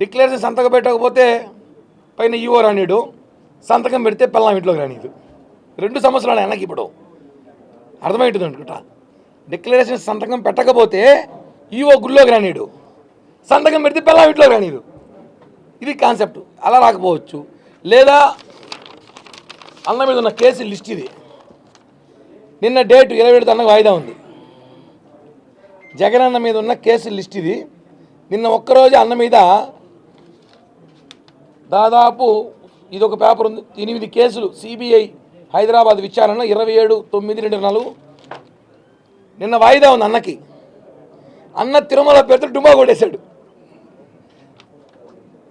Declaration సంతకం పెట్టకపోతే పైన ఈవో రానీడు సంతకం పెడితే పిల్లం ఇంట్లోకి రానీదు. రెండు సంవత్సరాలు వెనక్కి ఇప్పుడు. అర్థమవుతుంది అనుకుంటా? డిక్లరేషన్ సంతకం పెట్టకపోతే ఈవో గుళ్ళోకి రానీడు. సంతకం పెడితే పిల్లం ఇంట్లోకి రానీదు. ఇది కాన్సెప్ట్. అలా రాకపోవచ్చు. లేదా అన్న మీద ఉన్న కేసు లిస్ట్ ఇది. నిన్న డేట్ ఇరవై ఏడు తనకు వాయిదా ఉంది. జగన్ అన్న మీద ఉన్న కేసు లిస్ట్ ఇది. నిన్న ఒక్కరోజు అన్న మీద దాదాపు ఇది ఒక పేపర్ ఉంది. ఎనిమిది కేసులు సిబిఐ హైదరాబాద్ విచారణ ఇరవై ఏడు తొమ్మిది రెండు నాలుగు. నిన్న వాయిదా ఉంది అన్నకి. అన్న తిరుమల పేరుతో డుమా కొట్టేశాడు.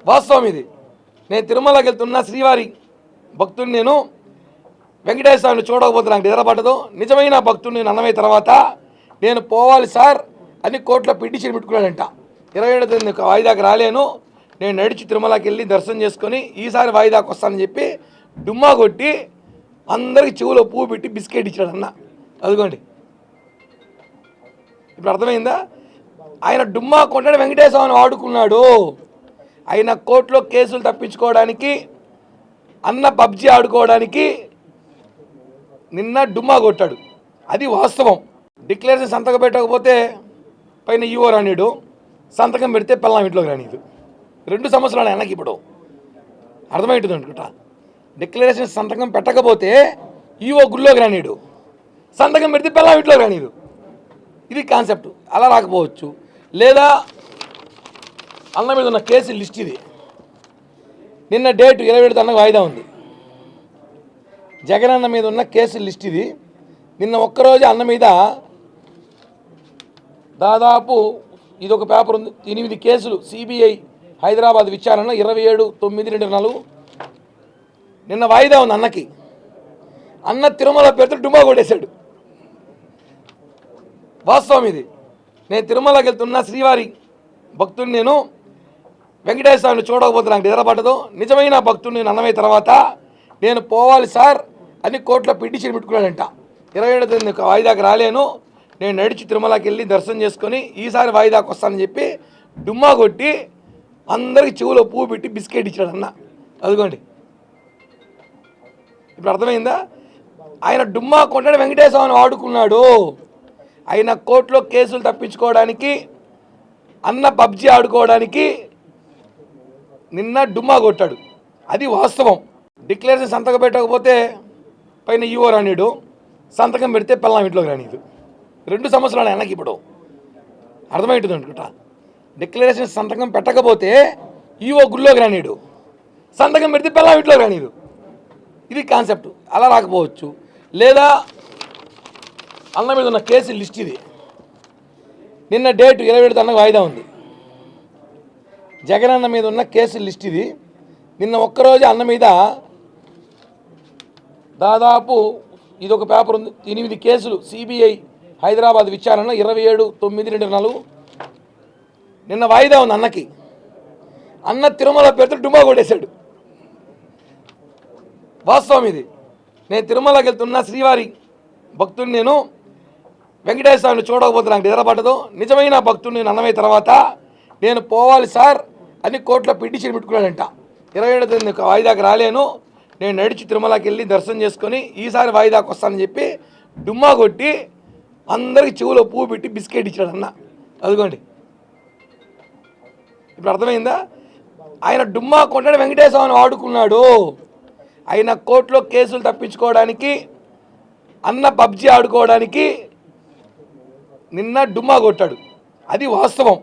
వాస్తవం ఇది. నేను తిరుమలకి వెళ్తున్న శ్రీవారి భక్తుడిని నేను. వెంకటేశ్వర స్వామిని చూడకపోతే నాకు నిద్రపడదు నిజమైన భక్తుడిని నేను అన్నమైన తర్వాత. నేను పోవాలి సార్ అని కోర్టులో పిటిషన్ పెట్టుకున్నాడంట. ఇరవై ఏడు తేదీ వాయిదాకి రాలేను. నేను నడిచి తిరుమలకి వెళ్ళి దర్శనం చేసుకొని ఈసారి వాయిదాకు వస్తానని చెప్పి డుమ్మా కొట్టి అందరికి చెవులో పువ్వు పెట్టి బిస్కెట్ ఇచ్చాడు అన్న. అదిగోండి. ఇప్పుడు అర్థమైందా? ఆయన డుమ్మా కొట్టాడు వెంకటేశ్వరని వాడుకున్నాడు. ఆయన కోర్టులో కేసులు తప్పించుకోవడానికి అన్న పబ్జి ఆడుకోవడానికి నిన్న డుమ్మా కొట్టాడు. అది వాస్తవం. డిక్లరేషన్ సంతకం పెట్టకపోతే పైన ఈవో రానీడు. సంతకం పెడితే పిల్లం ఇంట్లోకి రానీదు. రెండు సంవత్సరాలు వెనక్కి ఇప్పుడు. అర్థమవుతుంది అనుకుంటా? డిక్లరేషన్ సంతకం పెట్టకపోతే ఈవో గుళ్ళోకి రానీడు. సంతకం పెడితే పిల్ల ఇంట్లోకి రానీదు ఇది కాన్సెప్ట్ అలా రాకపోవచ్చు. లేదా అన్న మీద ఉన్న కేసు లిస్ట్ ఇది. నిన్న డేట్ ఇరవై ఏడు తనకు వాయిదా ఉంది. జగన్ అన్న మీద ఉన్న కేసు లిస్ట్ ఇది. నిన్న ఒక్కరోజు అన్న మీద దాదాపు ఇది ఒక పేపర్ ఉంది. ఎనిమిది కేసులు సిబిఐ హైదరాబాద్ విచారణ ఇరవై ఏడు తొమ్మిది రెండు నాలుగు. నిన్న వాయిదా ఉంది అన్నకి. అన్న తిరుమల పేరుతో డుమా కొట్టేశాడు. వాస్తవం ఇది. నేను తిరుమలకి వెళ్తున్న శ్రీవారి భక్తుడిని నేను వెంకటేశ్వర స్వామిని చూడకపోతే నాకు నిద్రపడదు నిజమైన భక్తుడిని నేను అన్నమైన తర్వాత నేను పోవాలి సార్ అని కోర్టులో పిటిషన్ పెట్టుకున్నాడంట. ఇరవై ఏడు తేదీ వాయిదాకి రాలేను. నేను నడిచి తిరుమలకి వెళ్ళి దర్శనం చేసుకొని ఈసారి వాయిదాకి వస్తానని చెప్పి డుమ్మా కొట్టి అందరికి చెవులో పువ్వు పెట్టి బిస్కెట్ ఇచ్చాడు అన్న. అదిగోండి. ఇప్పుడు అర్థమైందా? ఆయన డుమ్మా కొంటాడు వెంకటేశ్వర స్వామిని వాడుకున్నాడు. ఆయన కోర్టులో కేసులు తప్పించుకోవడానికి అన్న పబ్జి ఆడుకోవడానికి నిన్న డుమ్మా కొట్టాడు. అది వాస్తవం. డిక్లరేషన్ సంతకం పెట్టకపోతే పైన ఈవో రానీడు. సంతకం పెడితే పిల్లం ఇంట్లోకి రానీదు. రెండు సంవత్సరాలు వెనక్కి ఇప్పుడు. అర్థమవుతుంది అనుకుంటా? డిక్లరేషన్ సంతకం పెట్టకపోతే ఈవో గుళ్ళోకి రానీడు. సంతకం పెడితే పిల్లం వీటిలో గ్రానీడు ఇది కాన్సెప్ట్. అలా రాకపోవచ్చు. లేదా అన్న మీద ఉన్న కేసు లిస్ట్ ఇది. నిన్న డేట్ ఇరవై ఏడు తనకు వాయిదా ఉంది. జగన్ అన్న మీద ఉన్న కేసు లిస్ట్ ఇది. నిన్న ఒక్కరోజు అన్న మీద దాదాపు ఇది ఒక పేపర్ ఉంది. ఎనిమిది కేసులు సిబిఐ హైదరాబాద్ విచారణ ఇరవై ఏడు తొమ్మిది రెండు నాలుగు నిన్న వాయిదా ఉంది అన్నకి. అన్న తిరుమల పేరుతో డుమా కొట్టేశాడు. వాస్తవం ఇది. నేను తిరుమలకి వెళ్తున్న శ్రీవారి భక్తుడిని నేను వెంకటేశ్వర స్వామిని చూడకపోతే నాకు నిద్రపడదు నిజమైన భక్తుడిని నేను అన్నమైన తర్వాత నేను పోవాలి సార్ అని కోర్టులో పిటిషన్ పెట్టుకున్నాడంట. ఇరవై ఏడు తేదీ వాయిదాకి రాలేను. నేను నడిచి తిరుమలకి వెళ్ళి దర్శనం చేసుకొని ఈసారి వాయిదాకి వస్తానని చెప్పి డుమ్మా కొట్టి అందరికి చెవులో పువ్వు పెట్టి బిస్కెట్ ఇచ్చాడు అన్న. అదిగోండి. ఇప్పుడు అర్థమైందా? ఆయన డుమ్మా కొండని వెంకటేశ్వరని వాడుకున్నాడు ఆయన కోర్టులో కేసులు తప్పించుకోవడానికి అన్న పబ్జి ఆడుకోవడానికి నిన్న డుమ్మా కొట్టాడు. అది వాస్తవం.